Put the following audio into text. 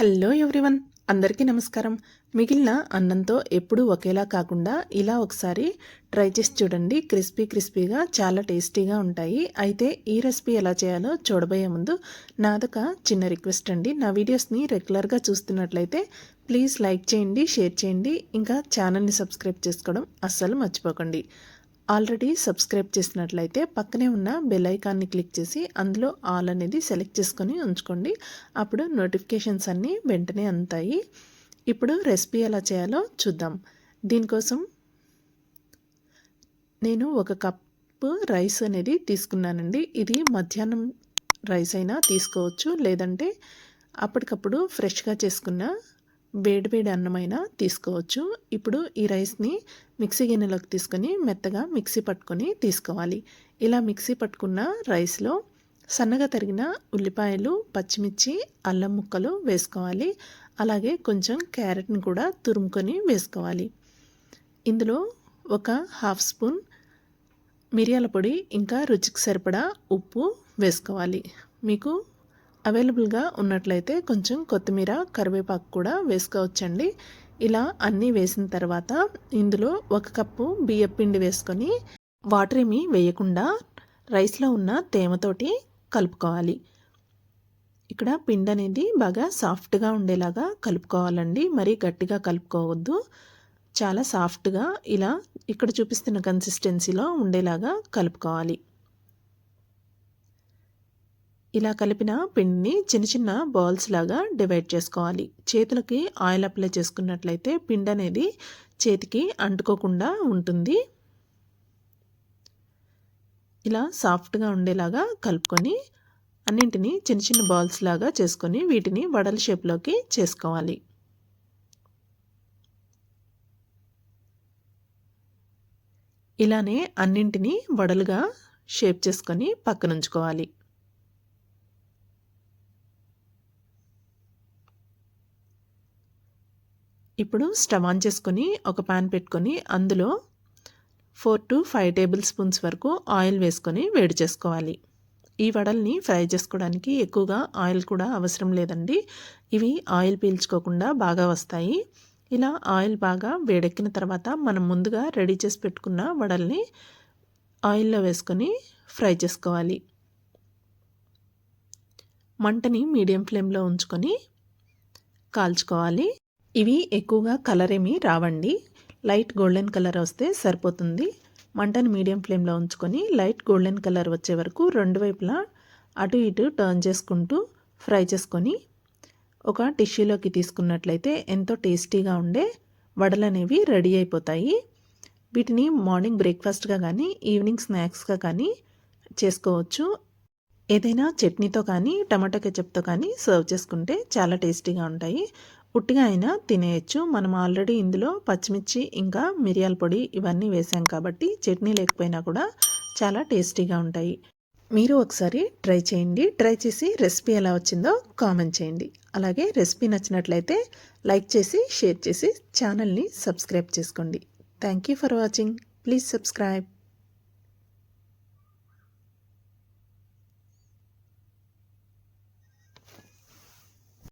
Hello everyone అందరికీ నమస్కారం. మిగిలిన అన్నంతో ఎప్పుడూ ఒకేలా కాకుండా ఇలా ఒకసారి ట్రై చేసి చూడండి. క్రిస్పీ క్రిస్పీగా చాలా టేస్టీగా ఉంటాయి. అయితే ఈ రెసిపీ ఎలా చేయాలో చూడబోయే ముందు నాదొక చిన్న రిక్వెస్ట్ అండి. నా వీడియోస్ని రెగ్యులర్గా చూస్తున్నట్లయితే ప్లీజ్ లైక్ చేయండి షేర్ చేయండి. ఇంకా ఛానల్ని సబ్స్క్రైబ్ చేసుకోవడం అస్సలు మర్చిపోకండి. ఆల్రెడీ సబ్స్క్రైబ్ చేసినట్లయితే పక్కనే ఉన్న బెల్ ఐకాన్ని క్లిక్ చేసి అందులో ఆల్ అనేది సెలెక్ట్ చేసుకొని ఉంచుకోండి. అప్పుడు నోటిఫికేషన్స్ అన్నీ వెంటనే అందుతాయి. ఇప్పుడు రెసిపీ ఎలా చేయాలో చూద్దాం. దీనికోసం నేను ఒక కప్పు రైస్ అనేది తీసుకున్నానండి. ఇది మధ్యాహ్నం రైస్ అయినా తీసుకోవచ్చు. లేదంటే అప్పటికప్పుడు ఫ్రెష్గా చేసుకున్న వేడివేడి అన్నమైనా తీసుకోవచ్చు. ఇప్పుడు ఈ రైస్ని మిక్సీ గిన్నెలోకి తీసుకొని మెత్తగా మిక్సీ పట్టుకొని తీసుకోవాలి. ఇలా మిక్సీ పట్టుకున్న రైస్లో సన్నగా తరిగిన ఉల్లిపాయలు పచ్చిమిర్చి అల్లం ముక్కలు వేసుకోవాలి. అలాగే కొంచెం క్యారెట్ని కూడా తురుముకొని వేసుకోవాలి. ఇందులో ఒక హాఫ్ స్పూన్ మిరియాల పొడి ఇంకా రుచికి సరిపడా ఉప్పు వేసుకోవాలి. మీకు అవైలబుల్గా ఉన్నట్లయితే కొంచెం కొత్తిమీర కరివేపాకు కూడా వేసుకోవచ్చండి. ఇలా అన్నీ వేసిన తర్వాత ఇందులో ఒక కప్పు బియ్యం పిండి వేసుకొని వాటర్ ఏమీ వేయకుండా రైస్లో ఉన్న తేమతోటి కలుపుకోవాలి. ఇక్కడ పిండి అనేది బాగా సాఫ్ట్గా ఉండేలాగా కలుపుకోవాలండి. మరీ గట్టిగా కలుపుకోవద్దు. చాలా సాఫ్ట్గా ఇలా ఇక్కడ చూపిస్తున్న కన్సిస్టెన్సీలో ఉండేలాగా కలుపుకోవాలి. ఇలా కలిపిన పిండిని చిన్న చిన్న బాల్స్ లాగా డివైడ్ చేసుకోవాలి. చేతులకి ఆయిల్ అప్లై చేసుకున్నట్లయితే పిండి అనేది చేతికి అంటుకోకుండా ఉంటుంది. ఇలా సాఫ్ట్గా ఉండేలాగా కలుపుకొని అన్నింటినీ చిన్న చిన్న బాల్స్ లాగా చేసుకొని వీటిని వడల షేప్లోకి చేసుకోవాలి. ఇలానే అన్నింటినీ వడలుగా షేప్ చేసుకొని పక్కనుంచుకోవాలి. ఇప్పుడు స్టవ్ ఆన్ చేసుకొని ఒక పాన్ పెట్టుకొని అందులో four to five tablespoons వరకు ఆయిల్ వేసుకొని వేడి చేసుకోవాలి. ఈ వడల్ని ఫ్రై చేసుకోవడానికి ఎక్కువగా ఆయిల్ కూడా అవసరం లేదండి. ఇవి ఆయిల్ పీల్చుకోకుండా బాగా వస్తాయి. ఇలా ఆయిల్ బాగా వేడెక్కిన తర్వాత మనం ముందుగా రెడీ చేసి పెట్టుకున్న వడల్ని ఆయిల్లో వేసుకొని ఫ్రై చేసుకోవాలి. మంటని మీడియం ఫ్లేమ్లో ఉంచుకొని కాల్చుకోవాలి. ఇవి ఎక్కువగా కలర్ ఏమీ రావండి. లైట్ గోల్డెన్ కలర్ వస్తే సరిపోతుంది. మంటను మీడియం ఫ్లేమ్లో ఉంచుకొని లైట్ గోల్డెన్ కలర్ వచ్చే వరకు రెండు వైపులా అటు ఇటు టర్న్ చేసుకుంటూ ఫ్రై చేసుకొని ఒక టిష్యూలోకి తీసుకున్నట్లయితే ఎంతో టేస్టీగా ఉండే వడలు అనేవి రెడీ అయిపోతాయి. వీటిని మార్నింగ్ బ్రేక్ఫాస్ట్గా కానీ ఈవినింగ్ స్నాక్స్గా కానీ చేసుకోవచ్చు. ఏదైనా చట్నీతో కానీ టమాటో కెచప్తో కానీ సర్వ్ చేసుకుంటే చాలా టేస్టీగా ఉంటాయి. ఉట్టిగా అయినా తినేయచ్చు. మనం ఆల్రెడీ ఇందులో పచ్చిమిర్చి ఇంకా మిరియాల పొడి ఇవన్నీ వేసాం కాబట్టి చట్నీ లేకపోయినా కూడా చాలా టేస్టీగా ఉంటాయి. మీరు ఒకసారి ట్రై చేయండి. ట్రై చేసి రెసిపీ ఎలా వచ్చిందో కామెంట్ చేయండి. అలాగే రెసిపీ నచ్చినట్లయితే లైక్ చేసి షేర్ చేసి ఛానల్ని సబ్స్క్రైబ్ చేసుకోండి. Thank you for watching. Please subscribe.